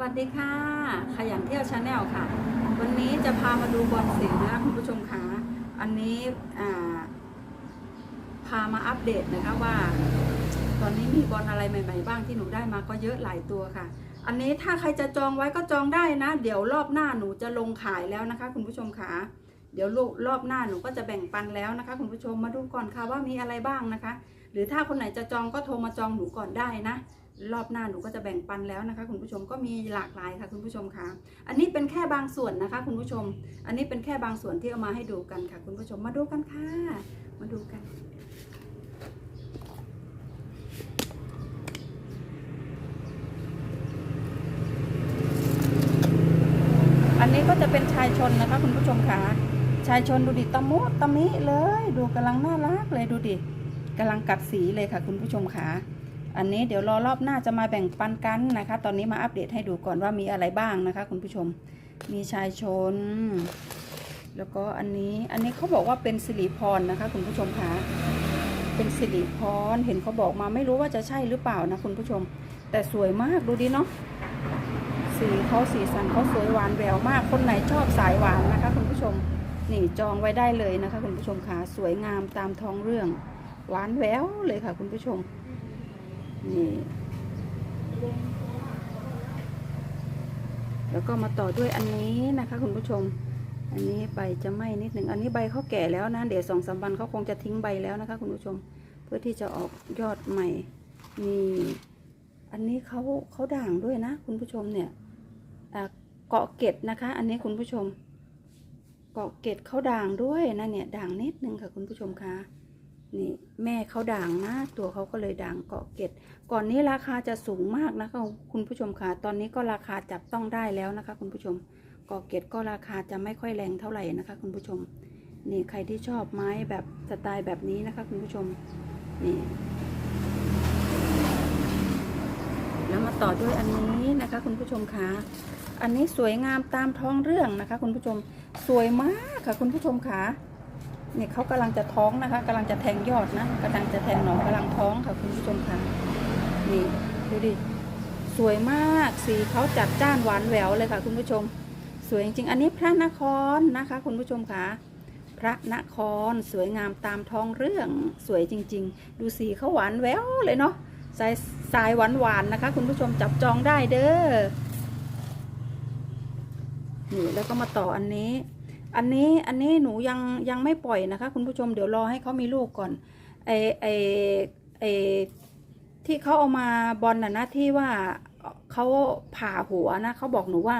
วัสดีค่ะ ขยันเที่ยวชาแนลค่ะ วันนี้จะพามาดูบอลสีนะคุณผู้ชมคะอันนี้พามาอัปเดตนะคะว่า ตอนนี้มีบอลอะไรใหม่ ๆ บ้างที่หนูได้มาก็เยอะหลายตัวค่ะ อันนี้ถ้าใครจะจองไว้ก็จองได้นะ เดี๋ยวรอบหน้าหนูจะลงขายแล้วนะคะ คุณผู้ชมค่ะเดี๋ยวรอบหน้าหนูก็จะแบ่งปันแล้วนะคะ คุณผู้ชมมาดูก่อนค่ะว่ามีอะไรบ้างนะคะ หรือถ้าคนไหนจะจองก็โทรมาจองหนูก่อนได้นะ รอบหน้าหนูก็จะแบ่งปันแล้วนะคะ คุณผู้ชมก็มีหลากหลายค่ะคุณผู้ชมค่ะอันนี้เป็นแค่บางส่วนนะคะ คุณผู้ชม อันนี้เป็นแค่บางส่วนที่เอามาให้ดูกันค่ะ คุณผู้ชมมาดูกันค่ะ มาดูกัน อันนี้ก็จะเป็นชายชนนะคะ คุณผู้ชมค่ะชายชนดูดิตะมุตะมิเลย ดูกำลังน่ารักเลยดูดิกำลังกัดสีเลยค่ะ คุณผู้ชมค่ะ อันนี้เดี๋ยวรอรอบหน้าจะมาแบ่งปันกันนะคะ ตอนนี้มาอัปเดตให้ดูก่อนว่ามีอะไรบ้างนะคะ คุณผู้ชมมีชายชน แล้วก็อันนี้อันนี้เขาบอกว่าเป็นสิริพรนะคะ คุณผู้ชมคะเป็นสิริพรเห็นเขาบอกมาไม่รู้ว่าจะใช่หรือเปล่านะคุณผู้ชม แต่สวยมากดูดิเนาะสีเขาสีสันเขาสวยหวานแววมากคนไหนชอบสายหวานนะคะ คุณผู้ชมนี่จองไว้ได้เลยนะคะ คุณผู้ชมค่ะสวยงามตามท้องเรื่อง หวานแววเลยค่ะ คุณผู้ชม นี่ แล้วก็มาต่อด้วยอันนี้นะคะคุณผู้ชม อันนี้ใบจะไหม้นิดหนึ่ง อันนี้ใบเขาแก่แล้วนะ เดี๋ยวสองสามวันเขาคงจะทิ้งใบแล้วนะคะคุณผู้ชม เพื่อที่จะออกยอดใหม่ นี่ อันนี้เขาเขาด่างด้วยนะ คุณผู้ชมเนี่ยเกาะเกร็ดนะคะ อันนี้คุณผู้ชม เกาะเกร็ดเขาด่างด้วยนะเนี่ยด่างนิดนึงค่ะคุณผู้ชมคะ นี่แม่เขาด่างนะตัวเขาก็เลยด่างเกาะเกร็ดก่อนนี้ราคาจะสูงมากนะคะคุณผู้ชมค่ะตอนนี้ก็ราคาจับต้องได้แล้วนะคะ คุณผู้ชมเกาะเกร็ดก็ราคาจะไม่ค่อยแรงเท่าไหร่นะคะ คุณผู้ชม นี่ใครที่ชอบไม้แบบสไตล์แบบนี้นะคะ คุณผู้ชมนี่แล้วมาต่อด้วยอันนี้นะคะ คุณผู้ชมคะอันนี้สวยงามตามท้องเรื่องนะคะ คุณผู้ชมสวยมากค่ะ คุณผู้ชมคะ เนี่ยเขากำลังจะท้องนะคะกำลังจะแทงยอดนะกำลังจะแทงหนอกำลังท้องค่ะคุณผู้ชมคะนี่ดูดิสวยมากสีเขาจัดจ้านหวานแหววเลยค่ะ คุณผู้ชม สวยจริงๆ อันนี้พระนครนะคะ คุณผู้ชมคะพระนครสวยงามตามท้องเรื่องสวยจริง ๆ ดูสีเขาหวานแววเลยเนาะสายสายหวานหวานนะคะ คุณผู้ชมจับจองได้เด้อนี่แล้วก็มาต่ออันนี้ อันนี้อันนี้หนูยังยังไม่ปล่อยนะคะ คุณผู้ชมเดี๋ยวรอให้เขามีลูกก่อนไอไอไอที่เขาเอามาบอลน่ะนะที่ว่าเขาผ่าหัวนะเขาบอกหนูว่า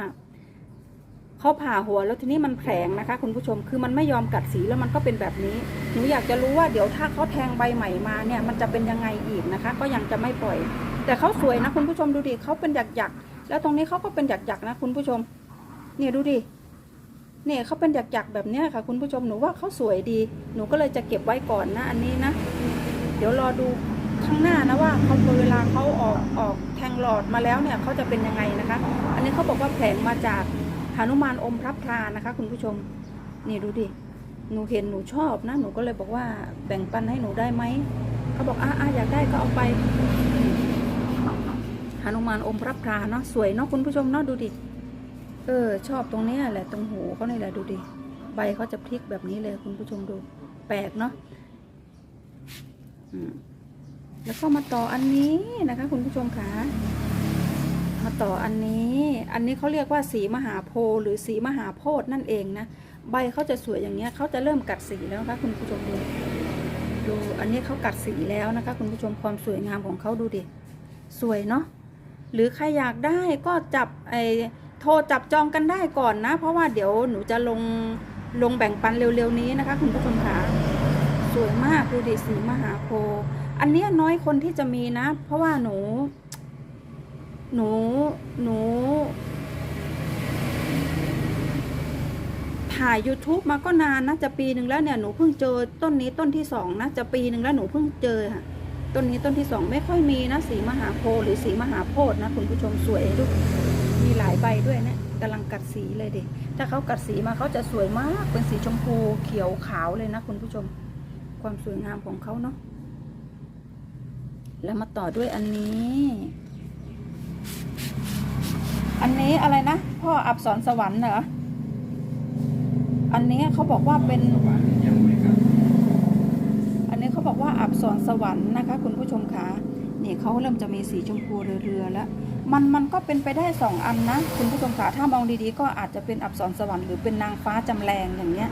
เขาผ่าหัวแล้วทีนี้มันแผลงนะคะ คุณผู้ชมคือมันไม่ยอมกัดสีแล้วมันก็เป็นแบบนี้หนูอยากจะรู้ว่าเดี๋ยวถ้าเขาแทงใบใหม่มาเนี่ย มันจะเป็นยังไงอีกนะคะ ก็ยังจะไม่ปล่อย แต่เขาสวยนะคุณผู้ชมดูดิเขาเป็นหยักหยักๆแล้วตรงนี้เขาก็เป็นหยักหยักๆนะคุณผู้ชมเนี่ยดูดิ เนี่ยเขาเป็นหยักๆแบบนี้ค่ะ คุณผู้ชมหนูว่าเขาสวยดี หนูก็เลยจะเก็บไว้ก่อนนะอันนี้นะ เดี๋ยวรอดูข้างหน้านะว่าเขาเวลาเขาออกออกแทงหลอดมาแล้วเนี่ยเขาจะเป็นยังไงนะคะ อันนี้เขาบอกว่าแผลงมาจากหนุมานอมพระพลานะคะ คุณผู้ชมนี่ดูดิหนูเห็นหนูชอบนะ หนูก็เลยบอกว่าแบ่งปันให้หนูได้ไหมเขาบอกอะอะอยากได้ก็เอาไปหนุมานอมพระพลาเนาะสวยเนาะคุณผู้ชมเนาะดูดิ เออ ชอบตรงเนี้ยแหละตรงหูเขานี่แหละดูดิ ใบเขาจะพลิกแบบนี้เลยคุณผู้ชมดู แปลกเนาะอืมแล้วก็มาต่ออันนี้นะคะ คุณผู้ชมคะมาต่ออันนี้ อันนี้เขาเรียกว่าสีมหาโพธิ์หรือสีมหาโพธิ์นั่นเองนะ ใบเขาจะสวยอย่างเงี้ยเขาจะเริ่มกัดสีแล้วนะคะคุณผู้ชมดูดู อันนี้เขากัดสีแล้วนะคะ คุณผู้ชมความสวยงามของเขาดูดิ สวยเนาะ หรือใครอยากได้ก็จับไอโทรจับจองกันได้ก่อนนะ เพราะว่าเดี๋ยวหนูจะลงลงแบ่งปันเร็วๆนี้นะคะ คุณผู้ชมค่ะสวยมากดูดิสีมหาโพธิ์อันนี้น้อยคนที่จะมีนะ เพราะว่าหนู หนู หนู ถ่าย YouTube มาก็นานนะ จะปีหนึ่งแล้วเนี่ย หนูเพิ่งเจอต้นนี้ต้นที่สองนะ จะปีหนึ่งแล้วหนูเพิ่งเจอค่ะ ต้นนี้ต้นที่สองไม่ค่อยมีนะ สีมหาโพหรือสีมหาโพธิ์นะ คุณผู้ชมสวยดู มีหลายใบด้วยเนะกำลังกัดสีเลยดิถ้าเขากัดสีมาเขาจะสวยมาก เป็นสีชมพูเขียวขาวเลยนะคุณผู้ชม ความสวยงามของเขาเนาะ แล้วมาต่อด้วยอันนี้ อันนี้อะไรนะ พ่ออับสรสวรรค์เหรอ อันนี้เขาบอกว่าเป็นสวรรค์ยังไม่ครับอันนี้เขาบอกว่าอับสรสวรรค์นะคะ คุณผู้ชมคะ นี่เขาเริ่มจะมีสีชมพูเรือๆแล้ว มันมันก็เป็นไปได้สองอันนะ คุณผู้ชมคะถ้ามองดีๆ ก็อาจจะเป็นอับสรสวรรค์หรือเป็นนางฟ้าจำแรงอย่างเงี้ย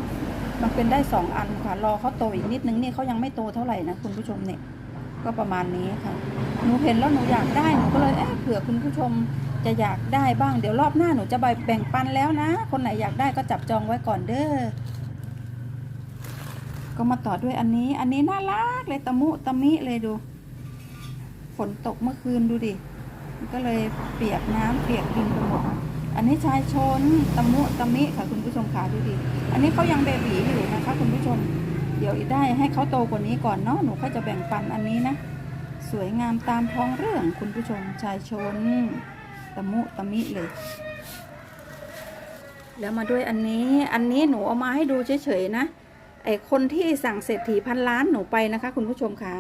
มันเป็นได้สองอันค่ะรอเขาโตอีกนิดนึงนี่เขายังไม่โตเท่าไหร่นะคุณผู้ชมเนี่ยก็ประมาณนี้ค่ะ หนูเห็นแล้วหนูอยากได้หนูก็เลยเอ๊ะเผื่อคุณผู้ชมจะอยากได้บ้างเดี๋ยวรอบหน้าหนูจะไปแบ่งปันแล้วนะ คนไหนอยากได้ก็จับจองไว้ก่อนเด้อก็มาต่อด้วยอันนี้ อันนี้น่ารักเลยตะมุตะมิเลยดู ฝนตกเมื่อคืนดูดิมันก็เลยเปียกน้ำเปียกดินไปหมดอันนี้ชายชนตะมุตะมิค่ะคุณผู้ชมขาดูดิอันนี้เขายังเบบีอยู่นะคะ คุณผู้ชม เดี๋ยวอีกได้ให้เขาโตกว่านี้ก่อนเนาะหนูก็จะแบ่งปันอันนี้นะ สวยงามตามท้องเรื่องคุณผู้ชมชายชนตะมุตะมิเลย แล้วมาด้วยอันนี้อันนี้หนูเอามาให้ดูเฉยๆนะไอคนที่สั่งเศรษฐีพันล้านหนูไปนะคะ คุณผู้ชมคะ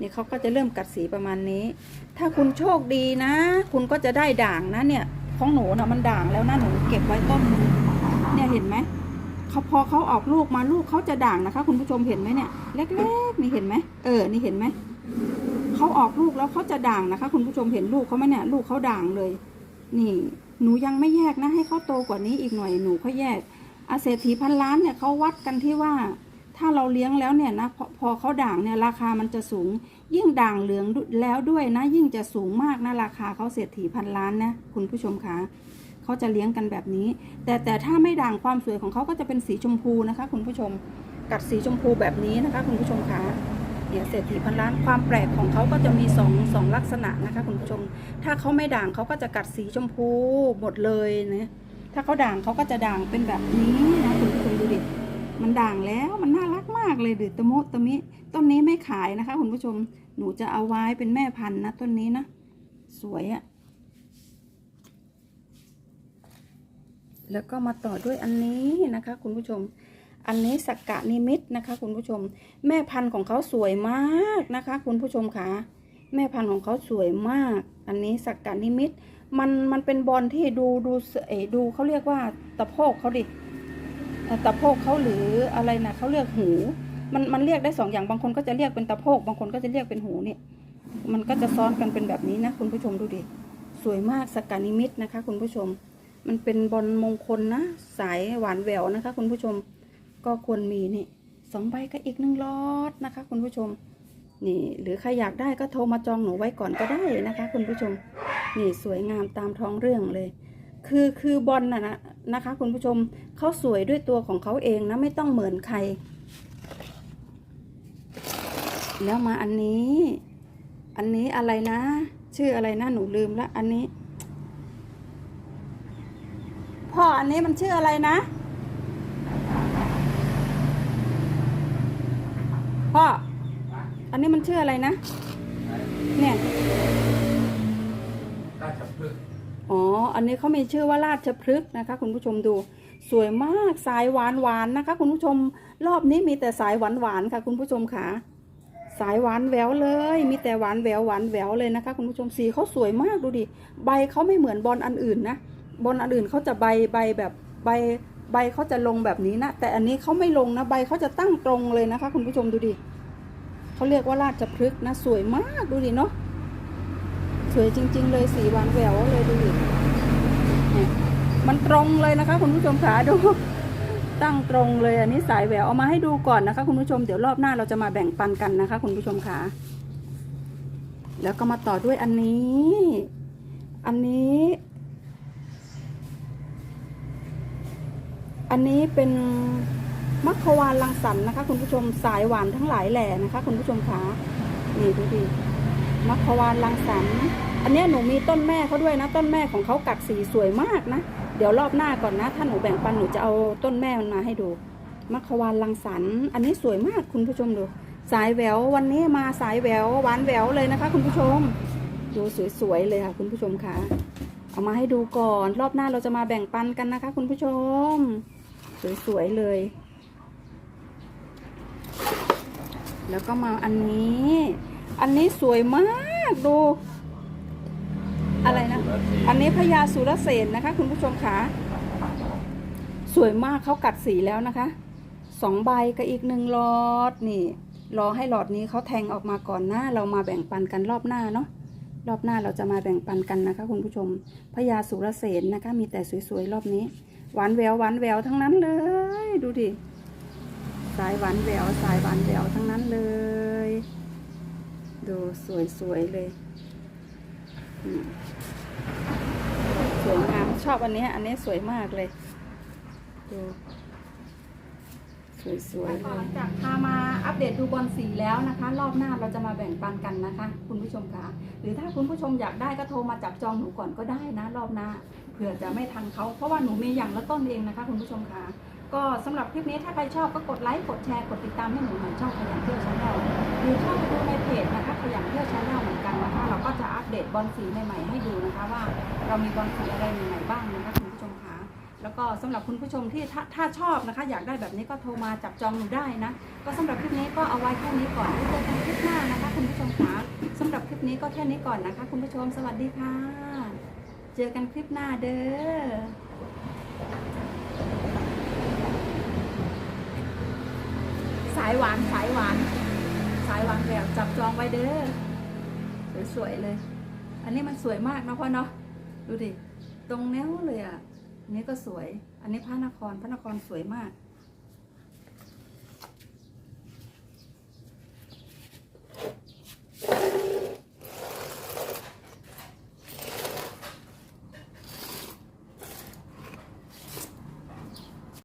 นี่เขาก็จะเริ่มกัดสีประมาณนี้ ถ้าคุณโชคดีนะ คุณก็จะได้ด่างนะเนี่ยของหนูนะมันด่างแล้วนะหนูเก็บไว้ต้นเนี่ยเห็นไหมเขาพอเขาออกลูกมาลูกเขาจะด่างนะคะ คุณผู้ชมเห็นไหมเนี่ยเล็กๆนี่เห็นไหมเออนี่เห็นไหมเขาออกลูกแล้วเขาจะด่างนะคะ คุณผู้ชมเห็นลูกเขาไหมเนี่ยลูกเขาด่างเลย นี่หนูยังไม่แยกนะ ให้เขาโตกว่านี้อีกหน่อยหนูเขาแยกอาเศรษฐีพันล้านเนี่ยเขาวัดกันที่ว่า ถ้าเราเลี้ยงแล้วเนี่ยนะพอพอเขาด่างเนี่ยราคามันจะสูง ยิ่งด่างเหลืองแล้วด้วยนะ ยิ่งจะสูงมากนะราคาเขาเศรษฐีพันล้านนะคุณผู้ชมคะเขาจะเลี้ยงกันแบบนี้ แต่แต่ถ้าไม่ด่างความสวยของเขาก็จะเป็นสีชมพูนะคะ คุณผู้ชมกัดสีชมพูแบบนี้นะคะ คุณผู้ชมคะเนี่ยเศรษฐีพันล้านความแปลกของเขาก็จะมีสองสองลักษณะนะคะ คุณผู้ชม ถ้าเขาไม่ด่างเขาก็จะกัดสีชมพูหมดเลยนะถ้าเขาด่างเขาก็จะด่างเป็นแบบนี้นะคุณผู้ชมดูดิ มันด่างแล้วมันน่ารักมากเลยดือตะโมตะมิ ต้นนี้ไม่ขายนะคะคุณผู้ชมหนูจะเอาไว้เป็นแม่พันธุ์นะต้นนี้นะ สวยอะแล้วก็มาต่อด้วยอันนี้นะคะ คุณผู้ชม อันนี้สักกะนิมิตนะคะ คุณผู้ชม แม่พันธุ์ของเขาสวยมากนะคะ คุณผู้ชมคะแม่พันธุ์ของเขาสวยมาก อันนี้สักกะนิมิตมันมันเป็นบอลที่ดูดูเอดูเขาเรียกว่าตะโพกเขาดิ ตะโพกเขาหรืออะไรนะเขาเรียกหู มันมันเรียกได้สองอย่างบางคนก็จะเรียกเป็นตะโพกบางคนก็จะเรียกเป็นหูเนี่ย มันก็จะซ้อนกันเป็นแบบนี้นะคุณผู้ชมดูดิสวยมากสกานิมิตนะคะ คุณผู้ชม มันเป็นบอลมงคลนะ สายหวานแหววนะคะ คุณผู้ชมก็ควรมีนี่สองใบก็อีกหนึ่งล็อตนะคะ คุณผู้ชมนี่ หรือใครอยากได้ก็โทรมาจองหนูไว้ก่อนก็ได้นะคะ คุณผู้ชม นี่สวยงามตามท้องเรื่องเลย คือคือบอลน่ะนะนะคะ คุณผู้ชมเขาสวยด้วยตัวของเขาเองนะไม่ต้องเหมือนใคร แล้วมาอันนี้ อันนี้อะไรนะ ชื่ออะไรนะหนูลืมละอันนี้ พ่ออันนี้มันชื่ออะไรนะ พ่อ อันนี้มันชื่ออะไรนะ เนี่ยราชพฤกษ์ อ๋อ อันนี้เขามีชื่อว่าราชพฤกษ์นะคะ คุณผู้ชมดู สวยมากสายหวานหวานนะคะ คุณผู้ชมรอบนี้มีแต่สายหวานหวานค่ะ คุณผู้ชมค่ะ สายหวานแหววเลย มีแต่หวานแหววหวานแหววเลยนะคะ คุณผู้ชมสีเขาสวยมากดูดิใบเขาไม่เหมือนบอลอันอื่นนะบอลอันอื่นเขาจะใบใบแบบใบใบเขาจะลงแบบนี้นะ แต่อันนี้เขาไม่ลงนะใบเขาจะตั้งตรงเลยนะคะ คุณผู้ชมดูดิเขาเรียกว่าราชพฤกษ์นะสวยมากดูดิเนาะ สวยจริง ๆ เลยสีหวานแหววเลยดูดินี่มันตรงเลยนะคะ คุณผู้ชมขาดูตั้งตรงเลยอันนี้สายแหววเอามาให้ดูก่อนนะคะ คุณผู้ชมเดี๋ยวรอบหน้าเราจะมาแบ่งปันกันนะคะ คุณผู้ชมขาแล้วก็มาต่อด้วยอันนี้ อันนี้ อันนี้เป็นมัคควานลังสรรค์นะคะ คุณผู้ชมสายหวานทั้งหลายแหล่นะคะ คุณผู้ชมขานี่ดูดิ มัควานลังสรรอันนี้หนูมีต้นแม่เขาด้วยนะ ต้นแม่ของเขากัดสีสวยมากนะ เดี๋ยวรอบหน้าก่อนนะ ถ้าหนูแบ่งปันหนูจะเอาต้นแม่มันมาให้ดูมัควานลังสรรอันนี้สวยมากคุณผู้ชมดู สายแหวววันนี้มาสายแหววหวานแหววเลยนะคะ คุณผู้ชม ดูสวยๆเลยค่ะ คุณผู้ชมค่ะ เอามาให้ดูก่อน รอบหน้าเราจะมาแบ่งปันกันนะคะ คุณผู้ชม สวยๆเลย แล้วก็มาอันนี้ อันนี้สวยมากดู อะไรนะ อันนี้พญาสุรเสนนะคะ คุณผู้ชมคะสวยมากเขากัดสีแล้วนะคะสองใบกับอีกหนึ่งหลอดนี่ รอให้หลอดนี้เขาแทงออกมาก่อนหนะเรามาแบ่งปันกันรอบหน้าเนาะรอบหน้าเราจะมาแบ่งปันกันนะคะ คุณผู้ชมพญาสุรเสนนะคะ มีแต่สวยๆรอบนี้ หวานแววหวานแววทั้งนั้นเลย ดูดิสายหวานแววสายหวานแววทั้งนั้นเลย ดูสวยๆเลยสวยงามชอบอันนี้อันนี้สวยมากเลย ดูสวยๆหลังจากพามาอัปเดตดูบอลสีแล้วนะคะ รอบหน้าเราจะมาแบ่งปันกันนะคะ คุณผู้ชมคะหรือถ้าคุณผู้ชมอยากได้ก็โทรมาจับจองหนูก่อนก็ได้นะ รอบหน้าเผื่อจะไม่ทันเขาเพราะว่าหนูมีอย่างละต้นเองนะคะ คุณผู้ชมคะ ก็สำหรับคลิปนี้ถ้าใครชอบก็กดไลค์ กดแชร์ กดติดตามให้หนูหน่อยช่องขยันเที่ยวชาแนลหรือเข้าไปดูในเพจนะคะขยันเที่ยวชาแนลเหมือนกันนะคะเราก็จะอัปเดตบอลสีใหม่ๆให้ดูนะคะว่า เรามีบอลสีอะไรใหม่ๆบ้างนะคะคุณผู้ชมคะแล้วก็สำหรับคุณผู้ชมที่ถ้าถ้าชอบนะคะ อยากได้แบบนี้ก็โทรมาจับจองหนูได้นะ ก็สำหรับคลิปนี้ก็เอาไว้แค่นี้ก่อนเจอกันคลิปหน้านะคะ คุณผู้ชมคะสำหรับคลิปนี้ก็แค่นี้ก่อนนะคะ คุณผู้ชมสวัสดีค่ะ เจอกันคลิปหน้าเด้อายหวานสายหวาน สายหวานแบบจับจองไว้เด้อสวยๆเลย อันนี้มันสวยมากนะพ่อเนาะดูดิตรงแนวเลยอะอันนี้ก็สวย อันนี้พระนครพระนครสวยมาก